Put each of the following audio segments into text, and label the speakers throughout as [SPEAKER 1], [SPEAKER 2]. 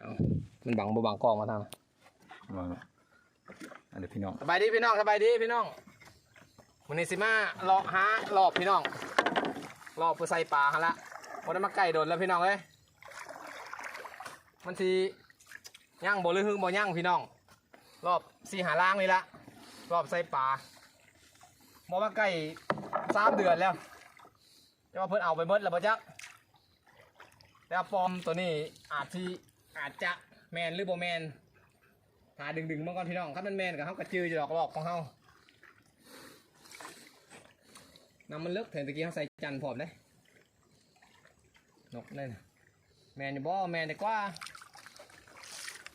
[SPEAKER 1] เอามันบังบ่บังกล้องมาทางน่ะ
[SPEAKER 2] วางละอันเดี๋ยวพี่น้อง
[SPEAKER 1] สบายดีพี่น้องสบายดีพี่น้องวันนี้สิมาเลาะหารอบพี่น้องรอบเพื่อใส่ปลาฮะละวันนั้นมาไก่โดนแล้วพี่น้องเอ้ยมันทีย่างบ่หรือหึงบ่ย่างพี่น้องรอบสี่หาล่างนี่ละรอบใส่ปลาบ่มาไก่สามเดือนแล้วแต่ว่าเพิ่นเอาไปเบิดแล้วบ่จักแต่ว่าปลอมตัวนี้อาจที่ อาจจะแมนหรือบ่แมนหาดึงดึงๆมาก่อนพี่น้องครับมันแมนกับเขากระจือจะดอกหลอกของเขานำมันเลิกเห็นตะกี้เขาใส่จันทร์พร้อมเลยนกนั่นน่ะแมนอยู่บ่แมนดีกว่า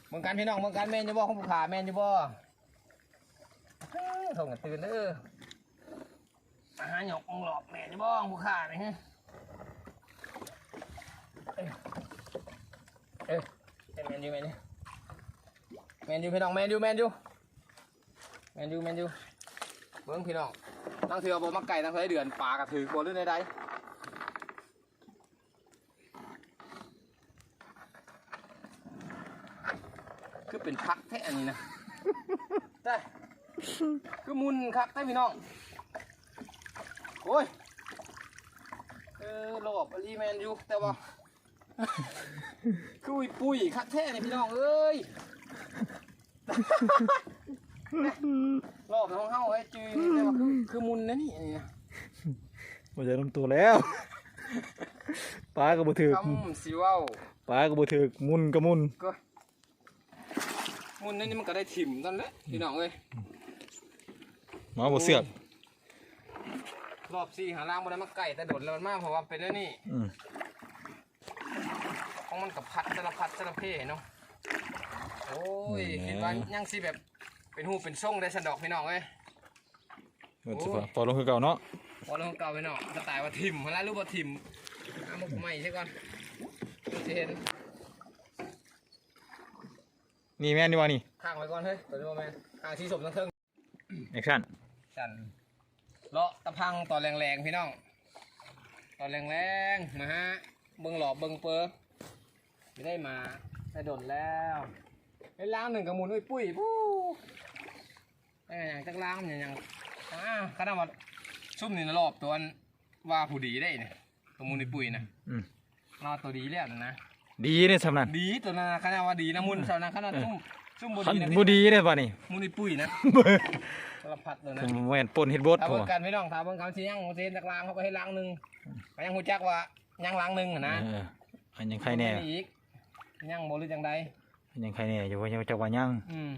[SPEAKER 1] เมืองกันพี่น้องเมืองกันแมนอยู่บ่ของผู้ขาแมนอยู่บ่เอ้ยส่งกันตื่นเด้ออาหารหยกองหลอกแมนอยู่บ่ของผู้ขานี่ฮะเอ้ยเอ้ย ยู่แมนอยู่แมนยูพี่น้องแมนยูแมนยูแมนยูแมนยูเบิ้งพี่น้องตั้งเถื่อบอมักไก่ตั้งเถื่อเดือนปลากระถือบอหรือใดๆคือเป็นพักแท้อันนี้นะได้คือมุนครับได้พี่น้องโอ้ยเออหลบอลีแมนยูแต่ว่า คืออุ้ยปุ้ยคักแท้นี่พี่น้องเอ้ยรอบของเฮาไอ้จือนี่แต่ว่าคือคือมุนนะนี่อันนี้นะ
[SPEAKER 2] มันจะลำตัวแล้วปลาก็บ่ถือก
[SPEAKER 1] คำสิเว้า
[SPEAKER 2] ปลาก็บ่ถือกมุนก็มุน
[SPEAKER 1] ก็มุนนั่นนี่มันก็ได้ถิ่มตอนนั้นพี่น้องเอ้ย
[SPEAKER 2] หมาบ่เสือก
[SPEAKER 1] รอบสี่หาล่างบนนั้นมันไก่แต่โดดแล้วมันมากเพราะว่าเป็นแล้วนี่
[SPEAKER 2] อืม
[SPEAKER 1] ของมันกับพัดสารพัดสารเพเนาะโอ้ยคิดว่ายังสิแบบเป็นหูเป็นช่งได้สันดอกพี่น้องเอ้ย
[SPEAKER 2] เหมือนสิพอพอลงคือเก่าเนาะ
[SPEAKER 1] พอลงเก่าพี่น้องสไตล์ว่าถิ่มมาแล้วรู้ว่าถิ่มเอามาใหม่ใช่ก่อนดูสิเห็น
[SPEAKER 2] นี่แม่นนี่ว่านี่
[SPEAKER 1] ข้างไว้ก่อนเฮ้ยตัวนี้ว่าแม่นข้างที่สมทั้งเทิง
[SPEAKER 2] แอคชั่น
[SPEAKER 1] จันเลาะตะพังตอนแรงๆพี่น้อง ตอนแรงๆมาฮะเบิ่งหลอบเบิ่งเปอร์ ไม่ได้มาได้โดนแล้วไอ้ล้างหนึ่งกับหมุนอุ้ยปุ้ยปู้ไอ้อย่างจักล้างมันอย่างอย่างอ่าขนาดว่าซุ่มนี่นะรอบตัวอันว่าผู้ดีได้เนี่ยตัวหมุนอุ้ยปุ้ยนะ
[SPEAKER 2] อืม
[SPEAKER 1] เราตัวดีแล้วนะ
[SPEAKER 2] ดีเนี่ยสำนัน
[SPEAKER 1] ดีตัวนั้นนะขนาดว่าดีนะมุนเท่านั้นขนาดซุ่มซุ่มบ
[SPEAKER 2] คัน
[SPEAKER 1] ดีนะ
[SPEAKER 2] บ่ดีเนี่ยป่ะนี่
[SPEAKER 1] มุนอุ้ยปุ้ยนะสารพัดเลยนะ
[SPEAKER 2] ผมแม่นปนเฮ็ดบด
[SPEAKER 1] ถ้า
[SPEAKER 2] พอ
[SPEAKER 1] เบิ่งกันพี่น้องถ้าเบิ่งเขาสิยังเขาสิจักล้างเขาก็ให้ล้างหนึ่งก็ยังหูจักว่ายังล้างหนึ่งอะนะ
[SPEAKER 2] เอออันยังใครแน่
[SPEAKER 1] มีอีก ยังบ่หรือจังใด
[SPEAKER 2] อันยังใครแน่อยู่ว่าจะว่ายัง
[SPEAKER 1] อืม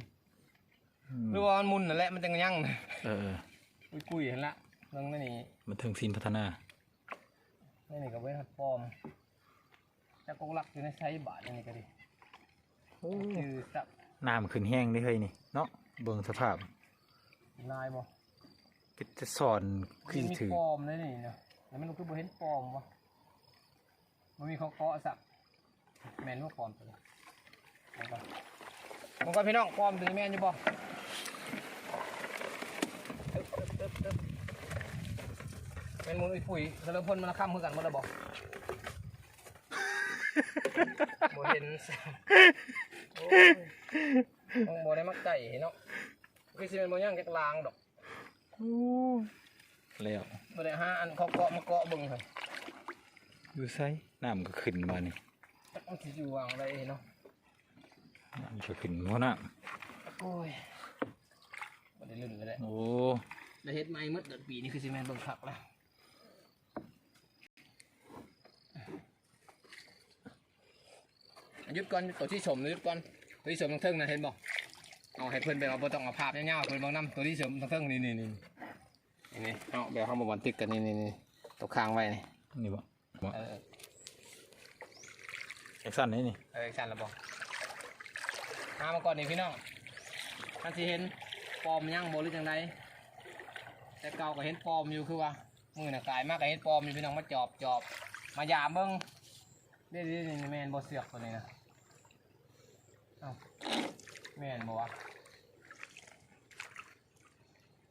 [SPEAKER 2] อืม
[SPEAKER 1] หรือว่ามันมุนนั่นแหละมันจังยังนะ
[SPEAKER 2] เออเออ
[SPEAKER 1] อุ้ยกุยเห็นละเรื่องนั่นนี่
[SPEAKER 2] มันถึงศีลพัฒนา
[SPEAKER 1] นี่นี่ก็เว้นหัดปลอมจักกกลักอยู่ในไซบาทนี่ก็ดิคือสับ
[SPEAKER 2] น้ำขึ้นแห้งได้เฮ้ยนี่เนาะเบิ่งสภาพ
[SPEAKER 1] ลายบ่
[SPEAKER 2] ก็จะสอนขึ้น
[SPEAKER 1] มี
[SPEAKER 2] ถือ
[SPEAKER 1] ปลอมเลยนี่เนาะแล้วมันคือบ่เห็นปลอมวะมันมีเขาเกาะสับ แม่นว่าปลอมตัวนี้มันก็มันก็พี่น้องปลอมตัวนี้แม่นอยู่บ่เป็นมูลปุ๋ยเฉลิมพลมันละค่ำคือกันหมาแล้วบอกโบเห็นโอ้ยต้องโบได้มักไก่เนาะคือสิเป็นโบย่างจากลางดอก
[SPEAKER 2] แล้ว
[SPEAKER 1] โบได้ห้าอันเขาเกาะมาเกาะเบึงครับ
[SPEAKER 2] อยู่ไสน้ำก็ขึ้นมานี่
[SPEAKER 1] จัก มันสิอยู่วางได้เนาะ
[SPEAKER 2] น้ำก็ขึ้นหัวน้
[SPEAKER 1] โอ้ยโบได้ลื่นเลยแหละำ
[SPEAKER 2] โอ้
[SPEAKER 1] ได้เฮ็ดไม้มืดเดือนปีนี่คือสิแมนเบิ่งคักละหยุดก่อนตัวที่ชมหยุดก่อนตัวที่ชมทั้งเทิงนะเห็นบ่เอาให้เพิ่นไปเอาบ่ต้องเอาภาพยาวๆเพิ่นเบิ่งนํตัวที่ชมทั้งเทิงนี่นี่นี่นี่เอาแบบเฮามาบันทึกกันนี่นี่นี่ตัวค้างไว้นี่
[SPEAKER 2] นี่บ่บ่
[SPEAKER 1] เออ
[SPEAKER 2] แอคชั่นนี่นี่
[SPEAKER 1] เออชันละบ่หามาก่อนนี่พี่น้องท่านสิเห็นปลอมยังบ่หรือจังไดแต่เก่าก็เห็นปลอมอยู่คือว่ามือน่ะกลายมากก็เห็นปลอมอยู่พี่น้องมาจอบจอบมายามเบิ่งนี่นี่นี่แม่นบ่เสือกตัวนี้นะเอ้าแม่นบ่วะ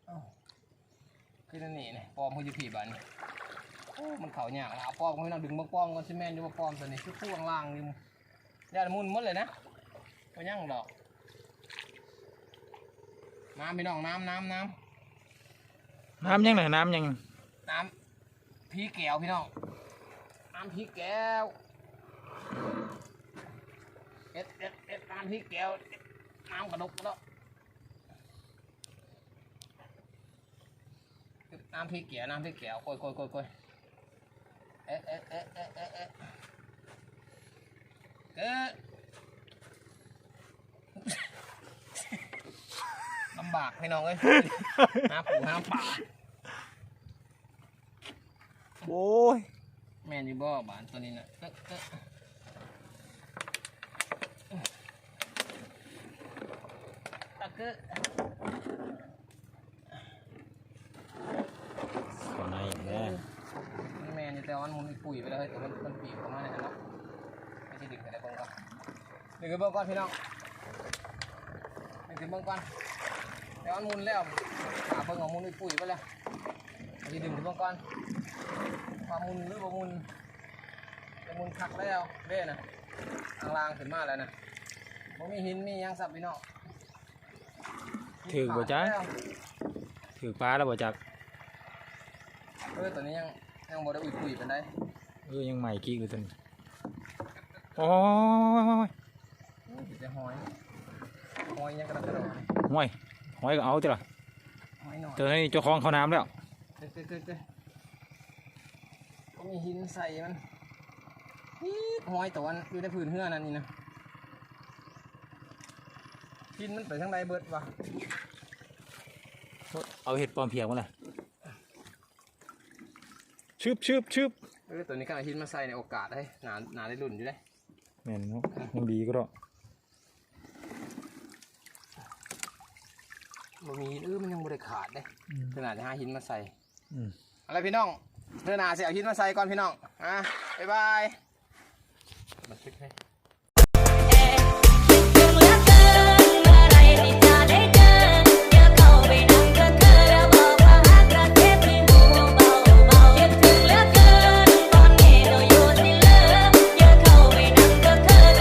[SPEAKER 1] เอ้าคือนั่นนี่นี่ปลอมคืออยู่ผีบ้านนี่ โอ้มันเขายากนะเอาปลอมก็ไม่ต้องดึงเบิ่งปลอมก่อนสิแม่นอยู่ว่าปลอมตัวนี้คือคู่ข้างล่างนี่ยามุนหมดเลยนะก็ยังดอกน้ำพี่น้องน้ำน้ำน้
[SPEAKER 2] น้ำยังไงน้ำยังำ
[SPEAKER 1] น้ำพีแก้วพี่น้องน้ำพีแก้วเอ็ดเอ็ดเอ็ดน้ำพีแก้วน้ำกระดกกระดกน้ำพีแก้วน้ำพีแก้วโกยโกยโกยโกย เอ๊ะเอ๊ะเอ๊ะเอ๊ะเอ๊ะเอ๊ะเอ๊ะลำบากพี่น้องเอ้ยหาปูหาป่า
[SPEAKER 2] โอ้ย
[SPEAKER 1] แม่นอยู่บ่บานตัวนี้นะเอ๊ะเอ๊ะตะเกะ
[SPEAKER 2] ขอในอีกแน่
[SPEAKER 1] แม่นมันมีปุ๋ยไปแล้วเฮ้ยแต่มันมันปีกออกมาเนี่ยเนาะไม่ใช่ดึงอะไรเบิ่งก่อนดึงไปเบิ่งก่อนพี่น้องดึงไปเบิ่งก่อนแต่ว่ามันมุนแล้วหาเบิ่งของมุนมีปุ๋ยไปแล้วไม่ใช่ดึงไปเบิ่งก่อนความมุนหรือบ่มุนจะมุนคักแล้วเด้นะทางล่างขึ้นมาแล้วนะบ่มีหินมียังสับพี่น้อง
[SPEAKER 2] ถือบ่จ๊ะถือปลาแล้วบ่จัก
[SPEAKER 1] เออตัวนี้ยัง ยังบ่ได้อุ่ยปุ๋ยเป็นได้
[SPEAKER 2] เออยังใหม่กี้อยู่ตัวนี้โอ้ย
[SPEAKER 1] อู้ยจะหอยหอยยังกระดกกระโดด
[SPEAKER 2] ห่วยหอยก็เอาจ้ะล่ะ
[SPEAKER 1] หอยหน่อย
[SPEAKER 2] เจอนี่เจ้าของเขาน้ำแล้ว
[SPEAKER 1] เจ๊เจ๊เจ๊เจ๊ก็มีหินใส่มันอี๊ดหอยตัวนั้นอยู่ในพื้นเฮือนั่นนี่นะหินมันไปทางใดเบิดวะ
[SPEAKER 2] เอาเห็ดปลอมเพียงมาเลย ชืบชืบชืบ
[SPEAKER 1] เออตัวนี้ก็เอาหินมาใส่ในโอกาสให้หนาหนาได้รุ่นอยู่ได้
[SPEAKER 2] แม่นเนาะยังดีก็ได้
[SPEAKER 1] มันมีหินเออมันยังบ่ได้ขาดเด้ขนาดจะหาหินมาใส่
[SPEAKER 2] อืม
[SPEAKER 1] อะไรพี่น้องเธอหนาเสียเอาหินมาใส่ก่อนพี่น้องอะบ๊ายบายบันทึกให้